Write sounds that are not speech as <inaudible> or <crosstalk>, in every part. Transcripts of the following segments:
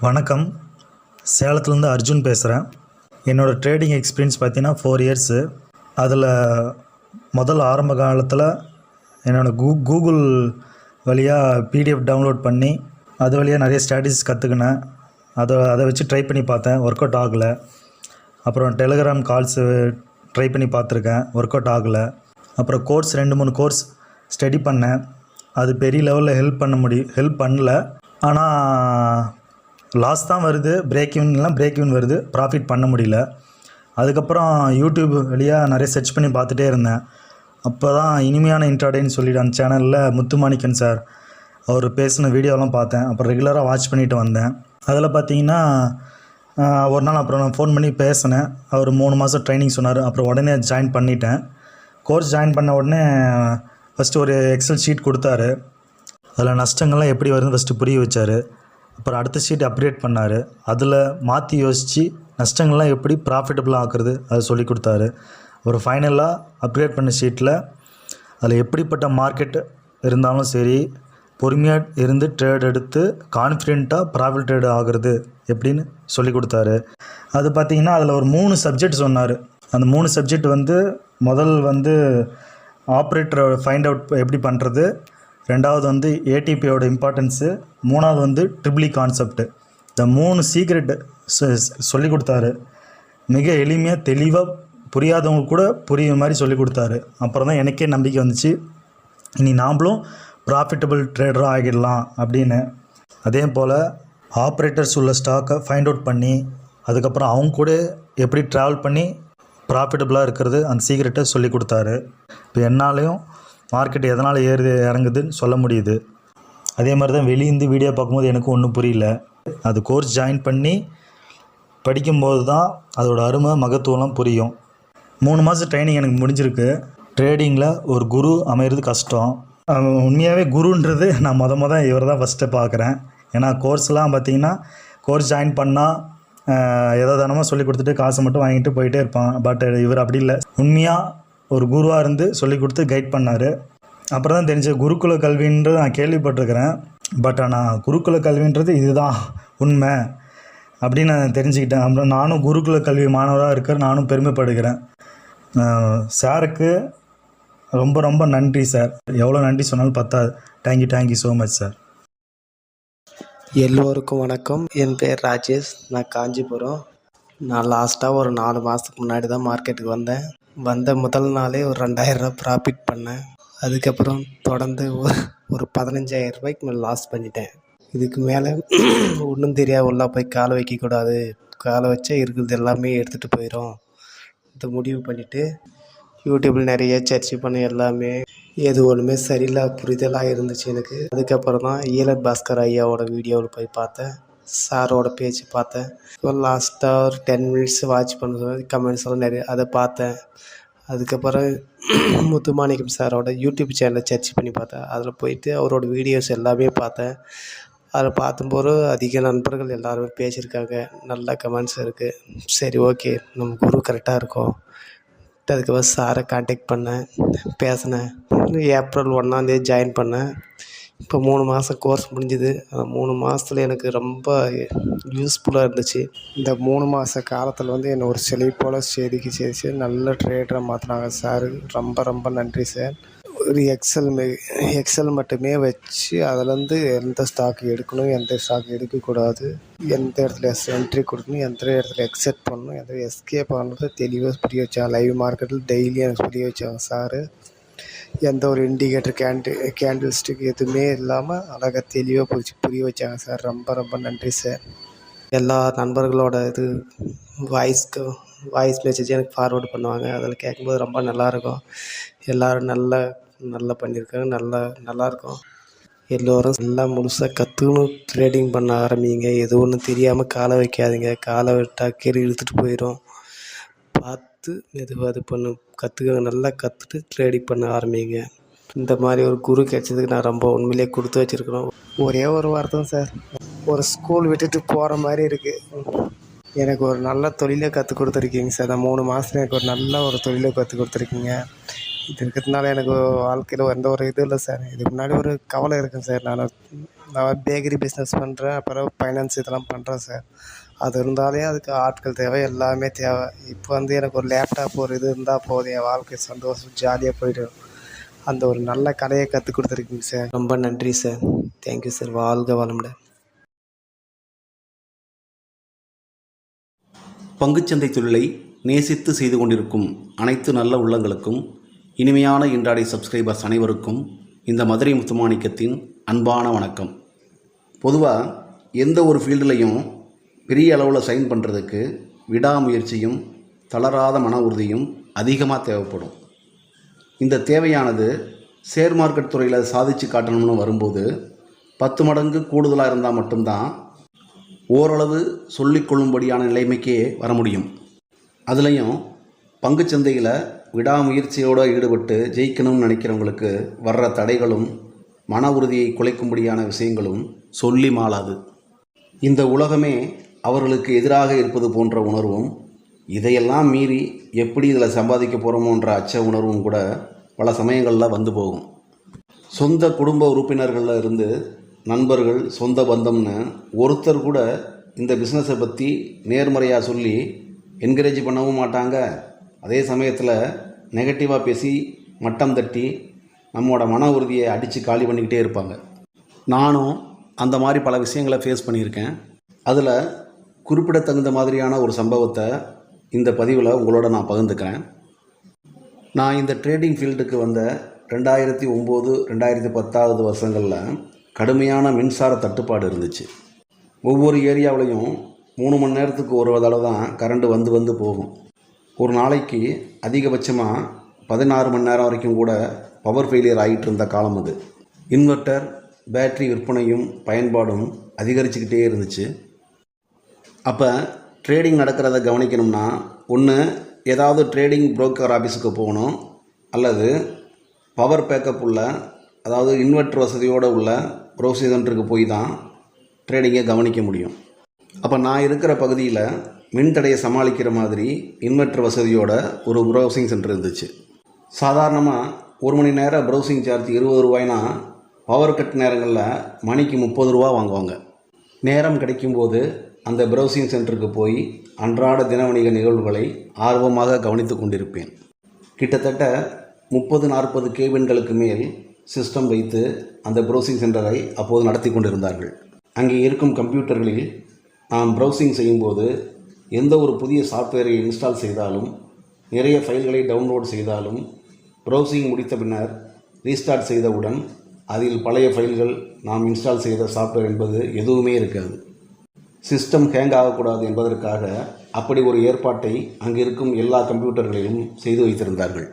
வணக்கம். சேலத்துலேருந்து அர்ஜுன் பேசுகிறேன் என்னோடய ட்ரேடிங் எக்ஸ்பீரியன்ஸ் பார்த்தீங்கன்னா ஃபோர் இயர்ஸு அதில் முதல் ஆரம்ப காலத்தில் என்னோடய கூ கூகுள் வழியாக பிடிஎஃப் டவுன்லோட் பண்ணி அது வழியாக நிறைய ஸ்ட்ராட்டஜிஸ் கற்றுக்கினேன் அதை அதை வச்சு ட்ரை பண்ணி பார்த்தேன். ஒர்க் அவுட் ஆகலை. அப்புறம் டெலிகிராம் கால்ஸு ட்ரை பண்ணி பார்த்துருக்கேன். ஒர்க் அவுட் ஆகலை. அப்புறம் கோர்ஸ் ரெண்டு மூணு கோர்ஸ் ஸ்டடி பண்ணேன். அது பெரிய லெவலில் ஹெல்ப் பண்ண முடியும் ஹெல்ப் பண்ணல. ஆனால் லாஸ் தான் வருது பிரேக் இவன்லாம் பிரேக் இவன் வருது ப்ராஃபிட் பண்ண முடியல. அதுக்கப்புறம் யூடியூப் வழியாக நிறைய சர்ச் பண்ணி பார்த்துட்டே இருந்தேன். அப்போ தான் இனிமையான இன்ட்ராடேன்னு சொல்லிட்டு அந்த சேனலில் முத்துமாணிக்கன் சார் அவர் பேசின வீடியோலாம் பார்த்தேன். அப்புறம் ரெகுலராக வாட்ச் பண்ணிட்டு வந்தேன். அதில் பார்த்தீங்கன்னா ஒரு நாள் அப்புறம் நான் ஃபோன் பண்ணி பேசினேன். அவர் மூணு மாதம் ட்ரைனிங் சொன்னார். அப்புறம் உடனே ஜாயின் பண்ணிட்டேன். கோர்ஸ் ஜாயின் பண்ண உடனே ஃபஸ்ட்டு ஒரு எக்ஸல் ஷீட் கொடுத்தாரு. அதில் நஷ்டங்கள்லாம் எப்படி வருதுன்னு ஃபஸ்ட்டு புரிய வச்சார். அப்புறம் அடுத்த ஷீட் அப்டேட் பண்ணார். அதில் மாற்றி யோசித்து நஷ்டங்கள்லாம் எப்படி ப்ராஃபிட்டபுளாக ஆக்குறது அதை சொல்லி கொடுத்தாரு. ஒரு ஃபைனலாக அப்கிரேட் பண்ண ஷீட்டில் அதில் எப்படிப்பட்ட மார்க்கெட் இருந்தாலும் சரி பொறுமையாக இருந்து ட்ரேட் எடுத்து கான்ஃபிடெண்ட்டாக ப்ராஃபிட் ட்ரேட் ஆகுறது எப்படின்னு சொல்லி கொடுத்தாரு. அது பார்த்திங்கன்னா அதில் ஒரு மூணு சப்ஜெக்ட் சொன்னார். அந்த மூணு சப்ஜெக்ட் வந்து முதல் வந்து ஆப்ரேட்டரை ஃபைண்ட் அவுட் எப்படி பண்ணுறது ரெண்டாவது வந்து ஏடிபியோட இம்பார்ட்டன்ஸு மூணாவது வந்து ட்ரிபிளி கான்செப்ட் e இந்த மூணு சீக்ரெட் சொல்லி கொடுத்தாரு. மிக எளிமையாக தெளிவாக புரியாதவங்க கூட புரியுற மாதிரி சொல்லி கொடுத்தாரு. அப்புறம் தான் எனக்கே நம்பிக்கை வந்துச்சு. இனி நாம்ளும் ப்ராஃபிட்டபிள் ட்ரேடராக ஆகிடலாம் அப்படின்னு. அதே போல் ஆப்ரேட்டர்ஸ் உள்ள ஸ்டாக்கை ஃபைண்ட் அவுட் பண்ணி அதுக்கப்புறம் அவங்க கூட எப்படி ட்ராவல் பண்ணி ப்ராஃபிட்டபுளாக இருக்கிறது அந்த சீக்ரெட்டை சொல்லி கொடுத்தாரு. இப்போ என்னாலையும் மார்க்கெட் எதனால் ஏறுது இறங்குதுன்னு சொல்ல முடியுது. அதே மாதிரி தான் வெளியேந்து வீடியோ பார்க்கும்போது எனக்கு ஒன்றும் புரியல. அது கோர்ஸ் ஜாயின் பண்ணி படிக்கும்போது தான் அதோடய அருமை மகத்துவம்லாம் புரியும். மூணு மாதம் ட்ரைனிங் எனக்கு முடிஞ்சிருக்கு. ட்ரேடிங்கில் ஒரு குரு அமையிறது கஷ்டம். உண்மையாகவே குருன்றது நான் மொத மொதல் இவர் தான் ஃபஸ்ட்டு பார்க்குறேன். ஏன்னா கோர்ஸ்லாம் பார்த்தீங்கன்னா கோர்ஸ் ஜாயின் பண்ணால் ஏதோ தானமாக சொல்லி கொடுத்துட்டு காசை மட்டும் வாங்கிட்டு போயிட்டே இருப்பான். பட் இவர் அப்படி இல்லை. உண்மையாக ஒரு குருவாக இருந்து சொல்லி கொடுத்து கைட் பண்ணார். அப்புறம் தான் தெரிஞ்ச குருகுல கல்வின்றது நான் கேள்விப்பட்டிருக்கிறேன். பட் ஆனால் குருகுல கல்வின்றது இதுதான் உண்மை அப்படின்னு நான் தெரிஞ்சுக்கிட்டேன். அப்புறம் நானும் குருகுல கல்வி மாணவராக இருக்கிற நானும் பெருமைப்படுகிறேன். சாருக்கு ரொம்ப ரொம்ப நன்றி சார். எவ்வளோ நன்றி சொன்னாலும் பத்தாது. Thank you thank you so much sir. எல்லோருக்கும் வணக்கம். என் பேர் ராஜேஷ். நான் காஞ்சிபுரம். நான் லாஸ்ட்டாக ஒரு நாலு மாதத்துக்கு முன்னாடி தான் மார்க்கெட்டுக்கு வந்தேன். வந்த முதல் நாளே ஒரு ரெண்டாயிரரூவா ப்ராஃபிட் பண்ணேன். அதுக்கப்புறம் தொடர்ந்து ஒரு ஒரு பதினஞ்சாயிரம் ரூபாய்க்கு மேலே லாஸ் பண்ணிட்டேன். இதுக்கு மேலே <clears throat> ஒன்றும் தெரியாது உள்ளே போய் காலை வைக்கக்கூடாது காலை வச்சா இருக்கிறது எல்லாமே எடுத்துகிட்டு போயிடும் இந்த முடிவு பண்ணிவிட்டு யூடியூப்பில் நிறைய சர்ச் பண்ண எல்லாமே எது ஒன்றுமே சரியில்லை புரிதலாக இருந்துச்சு எனக்கு. அதுக்கப்புறம் தான் ஈழத் பாஸ்கர் ஐயாவோட வீடியோவில் போய் பார்த்தேன். சாரோட பேச்சு பார்த்தேன். இப்போ லாஸ்ட்டாக ஒரு டென் மினிட்ஸ் வாட்ச் பண்ண கமெண்ட்ஸ் எல்லாம் நிறைய அதை பார்த்தேன். அதுக்கப்புறம் <clears throat> முத்துமாணிக்கம் சாரோட யூடியூப் சேனலை சர்ச் பண்ணி பார்த்தேன். அதில் போயிட்டு அவரோட வீடியோஸ் எல்லாமே பார்த்தேன். அதில் பார்த்தும்போது அதிக நண்பர்கள் எல்லாருமே பேசியிருக்காங்க. நல்ல கமெண்ட்ஸ் இருக்குது சரி ஓகே நம்ம குரு கரெக்டாக இருக்கும். அதுக்கப்புறம் சாரை காண்டாக்ட் பண்ணேன் பேசினேன். ஏப்ரல் ஒன்றாந்தேதி ஜாயின் பண்ணேன். இப்போ மூணு மாதம் கோர்ஸ் முடிஞ்சுது. அந்த மூணு மாதத்துல எனக்கு ரொம்ப யூஸ்ஃபுல்லாக இருந்துச்சு. இந்த மூணு மாத காலத்தில் வந்து என்னை ஒரு செழிப்போல் செதுக்கி செதுச்சு நல்ல ட்ரேடராக மாற்றினாங்க சார் ரொம்ப ரொம்ப நன்றி சார் ஒரு எக்ஸல் மே எக்ஸல் மட்டுமே வச்சு அதுலேருந்து எந்த ஸ்டாக் எடுக்கணும் எந்த ஸ்டாக் எடுக்கக்கூடாது எந்த இடத்துல எஸ் என்ட்ரி கொடுக்கணும் எந்த இடத்துல எக்ஸெட் பண்ணணும் எந்த எஸ்கேப் பண்ணுறது தெளிவாக புரிய வச்சாங்க. லைவ் மார்க்கெட்டில் டெய்லியும் எனக்கு புரிய வச்சாங்க சார் எந்த ஒரு இண்டிகேட்டர் கேண்டு கேண்டில் ஸ்டிக் எதுவுமே இல்லாமல் அழகாக தெளிவாக புரிச்சு புரிய வச்சாங்க சார் ரொம்ப ரொம்ப நன்றி சார் எல்லா நண்பர்களோட இது வாய்ஸ்க்கு வாய்ஸ் மெசேஜ் எனக்கு ஃபார்வேர்டு பண்ணுவாங்க. அதில் கேட்கும்போது ரொம்ப நல்லாயிருக்கும் எல்லோரும் நல்லா நல்லா பண்ணியிருக்காங்க. நல்லா நல்லாயிருக்கும் எல்லோரும் நல்லா முழுசாக கற்றுக்கணும் ட்ரேடிங் பண்ண ஆரம்பிங்க. எது ஒன்றும் தெரியாமல் காலை வைக்காதீங்க. காலை விட்டால் கீழே இழுத்துட்டு போயிடும் பார்த்து மெதுவாக இது பண்ணு கற்றுக்க நல்லா கற்றுட்டு ட்ரேடிங் பண்ண ஆரம்பிங்க. இந்த மாதிரி ஒரு குரு கிடைச்சதுக்கு நான் ரொம்ப உண்மையிலேயே கொடுத்து வச்சுருக்கணும். ஒரே ஒரு வார்த்தை சார். ஒரு ஸ்கூல் விட்டுட்டு போகிற மாதிரி இருக்குது எனக்கு ஒரு நல்ல தொழிலை கற்றுக் கொடுத்துருக்கீங்க சார். இந்த மூணு மாதத்துல எனக்கு ஒரு நல்ல ஒரு தொழிலை கற்றுக் கொடுத்துருக்கீங்க. இது இருக்கிறதுனால எனக்கு வாழ்க்கையில் எந்த ஒரு இதுவும் இல்லை சார். இதுக்கு முன்னாடி ஒரு கவலை இருக்குங்க சார். நான் நான் பேக்கரி பிஸ்னஸ் பண்ணுறேன் அப்புறம் ஃபைனான்ஸ் இதெல்லாம் பண்ணுறேன் சார். அது இருந்தாலே அதுக்கு ஆட்கள் தேவை எல்லாமே தேவை. இப்போ வந்து எனக்கு ஒரு லேப்டாப் ஒரு இது இருந்தால் போதும். என் வாழ்க்கை சந்தோஷம் ஜாலியாக போய்டும் அந்த ஒரு நல்ல கலையை கற்றுக் கொடுத்துருக்கீங்க சார் ரொம்ப நன்றி சார் தேங்க்யூ சார் வாழ்க வளமுடன். பங்குச்சந்தை தொழிலை நேசித்து செய்து கொண்டிருக்கும் அனைத்து நல்ல உள்ளங்களுக்கும் இனிமையான இன்றாடை சப்ஸ்கிரைபர்ஸ் அனைவருக்கும் இந்த மதுரை முத்துமாணிக்கத்தின் அன்பான வணக்கம். பொதுவாக எந்த ஒரு ஃபீல்டுலையும் பெரிய அளவில் சைன் பண்ணுறதுக்கு விடாமுயற்சியும் தளராத மன உறுதியும் அதிகமாக தேவைப்படும். இந்த தேவையானது ஷேர் மார்க்கெட் துறையில் சாதிச்சு காட்டணும்னு வரும்போது பத்து மடங்கு கூடுதலாக இருந்தால் மட்டும்தான் ஓரளவு சொல்லிக்கொள்ளும்படியான நிலைமைக்கே வர முடியும். அதுலேயும் பங்குச்சந்தையில் விடாமுயற்சியோடு ஈடுபட்டு ஜெயிக்கணும்னு நினைக்கிறவங்களுக்கு வர்ற தடைகளும் மன உறுதியை குலைக்கும்படியான விஷயங்களும் சொல்லி மாளாது. இந்த உலகமே அவர்களுக்கு எதிராக இருப்பது போன்ற உணர்வும் இதையெல்லாம் மீறி எப்படி இதில் சம்பாதிக்க போகிறோமோன்ற அச்ச உணர்வும் கூட பல சமயங்களில் வந்து போகும். சொந்த குடும்ப உறுப்பினர்களில் இருந்து நண்பர்கள் சொந்த பந்தம்னு ஒருத்தர் கூட இந்த பிஸ்னஸை பற்றி நேர்மறையாக சொல்லி என்கரேஜ் பண்ணவும் மாட்டாங்க. அதே சமயத்தில் நெகட்டிவாக பேசி மட்டம் தட்டி நம்மளோட மன உறுதியை அடித்து காலி பண்ணிக்கிட்டே இருப்பாங்க. நானும் அந்த மாதிரி பல விஷயங்களை ஃபேஸ் பண்ணியிருக்கேன். அதில் குறிப்பிடத்தகுந்த மாதிரியான ஒரு சம்பவத்தை இந்த பதிவில் உங்களோட நான் பகிர்ந்துக்கிறேன். நான் இந்த ட்ரேடிங் ஃபீல்டுக்கு வந்த ரெண்டாயிரத்தி ஒம்பது ரெண்டாயிரத்தி பத்தாவது வருஷங்களில் கடுமையான மின்சார தட்டுப்பாடு இருந்துச்சு. ஒவ்வொரு ஏரியாவிலையும் மூணு மணி நேரத்துக்கு ஒரு தடவை தான் கரண்ட் வந்து வந்து போகும். ஒரு நாளைக்கு அதிகபட்சமாக பதினாறு மணி நேரம் வரைக்கும் கூட பவர் ஃபெயிலியர் ஆகிட்டு இருந்த காலம் அது. இன்வெர்ட்டர் பேட்டரி விற்பனையும் பயன்பாடும் அதிகரிச்சுக்கிட்டே இருந்துச்சு. அப்போ ட்ரேடிங் நடக்கிறத கவனிக்கணும்னா ஒன்று ஏதாவது ட்ரேடிங் புரோக்கர் ஆஃபீஸுக்கு போகணும் அல்லது பவர் பேக்கப் உள்ள அதாவது இன்வெர்ட்ரு வசதியோடு உள்ள ப்ரௌசிங் சென்டருக்கு போய் தான் ட்ரேடிங்கை கவனிக்க முடியும். அப்போ நான் இருக்கிற பகுதியில் மின்தடையை சமாளிக்கிற மாதிரி இன்வெர்ட்ரு வசதியோட ஒரு ப்ரௌசிங் சென்டர் இருந்துச்சு. சாதாரணமாக ஒரு மணி நேரம் ப்ரௌசிங் சார்ஜ் இருபது ரூபாய்னா பவர் கட் நேரங்களில் மணிக்கு முப்பது ரூபா வாங்குவாங்க. நேரம் கிடைக்கும்போது அந்த ப்ரௌசிங் சென்டருக்கு போய் அன்றாட தினவணிக நிகழ்வுகளை ஆர்வமாக கவனித்து கொண்டிருப்பேன். கிட்டத்தட்ட முப்பது நாற்பது கேபின்களுக்கு மேல் சிஸ்டம் வைத்து அந்த ப்ரௌசிங் சென்டரை அப்போது நடத்தி கொண்டிருந்தார்கள். அங்கே இருக்கும் கம்ப்யூட்டர்களில் நாம் ப்ரௌசிங் செய்யும்போது எந்த ஒரு புதிய சாஃப்ட்வேரை இன்ஸ்டால் செய்தாலும் நிறைய ஃபைல்களை டவுன்லோட் செய்தாலும் ப்ரௌசிங் முடித்த பின்னர் ரீஸ்டார்ட் செய்தவுடன் அதில் பழைய ஃபைல்கள் நாம் இன்ஸ்டால் செய்த சாஃப்ட்வேர் என்பது எதுவுமே இருக்காது. சிஸ்டம் ஹேங் ஆகக்கூடாது என்பதற்காக அப்படி ஒரு ஏற்பாட்டை அங்கே இருக்கும் எல்லா கம்ப்யூட்டர்களிலும் செய்து வைத்திருந்தார்கள்.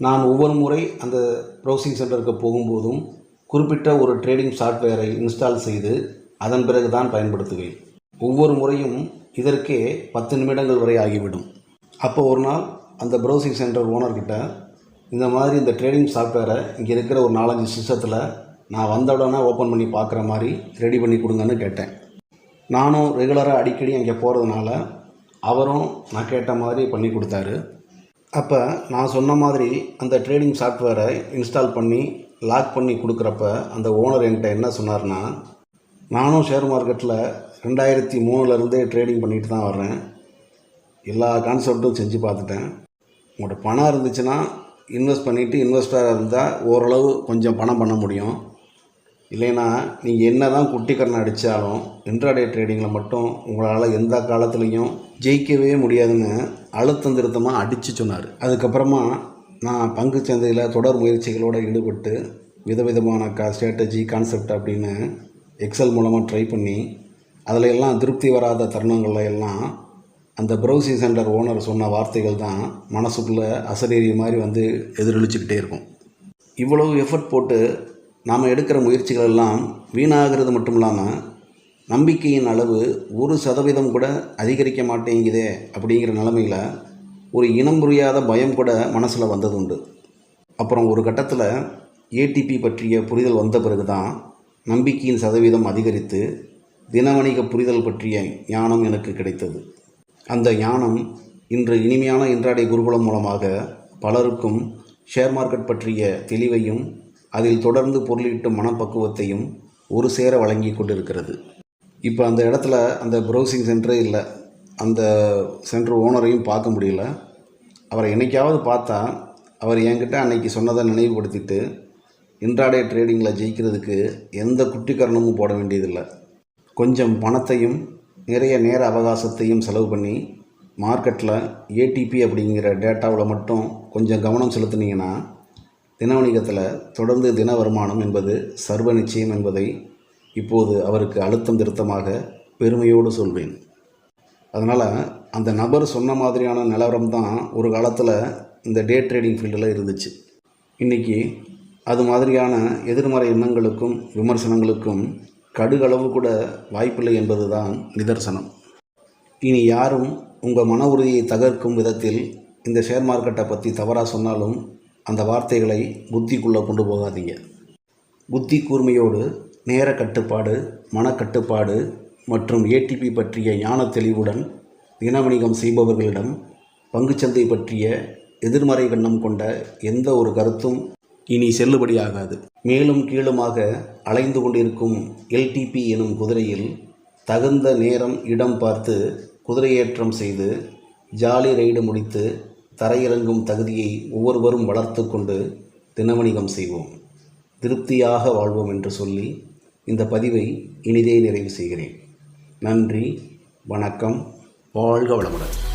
நான் ஒவ்வொரு முறை அந்த ப்ரௌசிங் சென்டருக்கு போகும்போதும் குறிப்பிட்ட ஒரு ட்ரேடிங் சாஃப்ட்வேரை இன்ஸ்டால் செய்து அதன் பிறகு தான் பயன்படுத்துவேன். ஒவ்வொரு முறையும் இதற்கே பத்து நிமிடங்கள் வரை ஆகிவிடும். அப்போ ஒரு நாள் அந்த ப்ரௌசிங் சென்டர் ஓனர்கிட்ட இந்த மாதிரி இந்த ட்ரேடிங் சாஃப்ட்வேரை இங்கே இருக்கிற ஒரு நாலஞ்சு சிஸ்டத்தில் நான் வந்த உடனே ஓப்பன் பண்ணி பார்க்குற மாதிரி ரெடி பண்ணி கொடுங்கன்னு கேட்டேன். நானும் ரெகுலராக அடிக்கடி அங்கே போகிறதுனால அவரும் நான் கேட்ட மாதிரி பண்ணி கொடுத்தாரு. அப்போ நான் சொன்ன மாதிரி அந்த ட்ரேடிங் சாஃப்ட்வேரை இன்ஸ்டால் பண்ணி லாக் பண்ணி கொடுக்குறப்ப அந்த ஓனர் என்கிட்ட என்ன சொன்னார்னா நானும் ஷேர் மார்க்கெட்டில் ரெண்டாயிரத்தி மூணுலேருந்தே ட்ரேடிங் பண்ணிட்டு தான் வர்றேன். எல்லா கான்செப்ட்டும் செஞ்சு பார்த்துட்டேன். உங்கள்கிட்ட பணம் இருந்துச்சுன்னா இன்வெஸ்ட் பண்ணிவிட்டு இன்வெஸ்டராக இருந்தால் ஓரளவு கொஞ்சம் பணம் பண்ண முடியும். இல்லைன்னா நீங்கள் என்ன தான் குட்டிக்கரணை அடித்தாலும் இன்ட்ராடே ட்ரேடிங்கில் மட்டும் உங்களால் எந்த காலத்துலேயும் ஜெயிக்கவே முடியாதுன்னு அழுத்தம் திருத்தமாக அடித்து சொன்னார். அதுக்கப்புறமா நான் பங்கு சந்தையில் தொடர் முயற்சிகளோடு ஈடுபட்டு விதவிதமான க ஸ்ட்ராட்டஜி கான்செப்ட் அப்படின்னு எக்ஸல் மூலமாக ட்ரை பண்ணி அதில் எல்லாம் திருப்தி வராத தருணங்களில் எல்லாம் அந்த ப்ரௌசிங் சென்டர் ஓனர் சொன்ன வார்த்தைகள் தான் மனசுக்குள்ளே அசரீரி மாதிரி வந்து எதிரொலிச்சுக்கிட்டே இருக்கும். இவ்வளவு எஃபர்ட் போட்டு நாம் எடுக்கிற முயற்சிகள் எல்லாம் வீணாகிறது மட்டும் இல்லாமல் நம்பிக்கையின் அளவு ஒரு சதவீதம் கூட அதிகரிக்க மாட்டேங்குதே அப்படிங்கிற நிலமையில் ஒரு இனம் புரியாத பயம் கூட மனசில் வந்தது உண்டு அப்புறம் ஒரு கட்டத்தில் ஏடிபி பற்றிய புரிதல் வந்த பிறகு தான் நம்பிக்கையின் சதவீதம் அதிகரித்து தினவணிக புரிதல் பற்றிய ஞானம் எனக்கு கிடைத்தது. அந்த ஞானம் இன்று இனிமையான இன்றாடை குருகுலம் மூலமாக பலருக்கும் ஷேர் மார்க்கெட் பற்றிய தெளிவையும் அதில் தொடர்ந்து பொருளீட்டும் மனப்பக்குவத்தையும் ஒரு சேர வழங்கி கொண்டிருக்கிறது. இப்போ அந்த இடத்துல அந்த ப்ரௌசிங் சென்டரே இல்லை அந்த சென்டர் ஓனரையும் பார்க்க முடியல. அவரை என்றைக்காவது பார்த்தா அவர் என்கிட்ட அன்னைக்கு சொன்னதை நினைவுபடுத்திட்டு இன்ட்ராடே ட்ரேடிங்கில் ஜெயிக்கிறதுக்கு எந்த குட்டிக்கரணமும் போட வேண்டியதில்லை. கொஞ்சம் பணத்தையும் நிறைய நேர அவகாசத்தையும் செலவு பண்ணி மார்க்கெட்டில் ஏடிபி அப்படிங்கிற டேட்டாவில் மட்டும் கொஞ்சம் கவனம் செலுத்துனீங்கன்னா தின வணிகத்தில் தொடர்ந்து தின வருமானம் என்பது சர்வ நிச்சயம் என்பதை இப்போது அவருக்கு அழுத்தம் திருத்தமாக பெருமையோடு சொல்வேன். அதனால் அந்த நபர் சொன்ன மாதிரியான நிலவரம் தான் ஒரு காலத்தில் இந்த டே ட்ரேடிங் ஃபீல்டில் இருந்துச்சு. இன்றைக்கி அது மாதிரியான எதிர்மறை எண்ணங்களுக்கும் விமர்சனங்களுக்கும் கடுகளவு கூட வாய்ப்பில்லை என்பது தான் நிதர்சனம். இனி யாரும் உங்கள் மன உறுதியை தகர்க்கும் விதத்தில் இந்த ஷேர் மார்க்கெட்டை பற்றி தவறாக சொன்னாலும் அந்த வார்த்தைகளை புத்திக்குள்ளே கொண்டு போகாதீங்க. புத்தி கூர்மையோடு நேர கட்டுப்பாடு மனக்கட்டுப்பாடு மற்றும் ஏடிபி பற்றிய ஞான தெளிவுடன் தினவணிகம் செய்பவர்களிடம் பங்குச்சந்தை பற்றிய எதிர்மறை கண்ணம் கொண்ட எந்த ஒரு கருத்தும் இனி செல்லுபடியாகாது. மேலும் கீழுமாக அலைந்து கொண்டிருக்கும் எல்டிபி எனும் குதிரையில் தகுந்த நேரம் இடம் பார்த்து குதிரையேற்றம் செய்து ஜாலி ரைடு முடித்து தரையிறங்கும் தகுதியை ஒவ்வொருவரும் வளர்த்து கொண்டு தினவணிகம் செய்வோம். திருப்தியாக வாழ்வோம் என்று சொல்லி இந்த பதிவை இனிதே நிறைவு செய்கிறேன். நன்றி வணக்கம் வாழ்க வளமுடன்.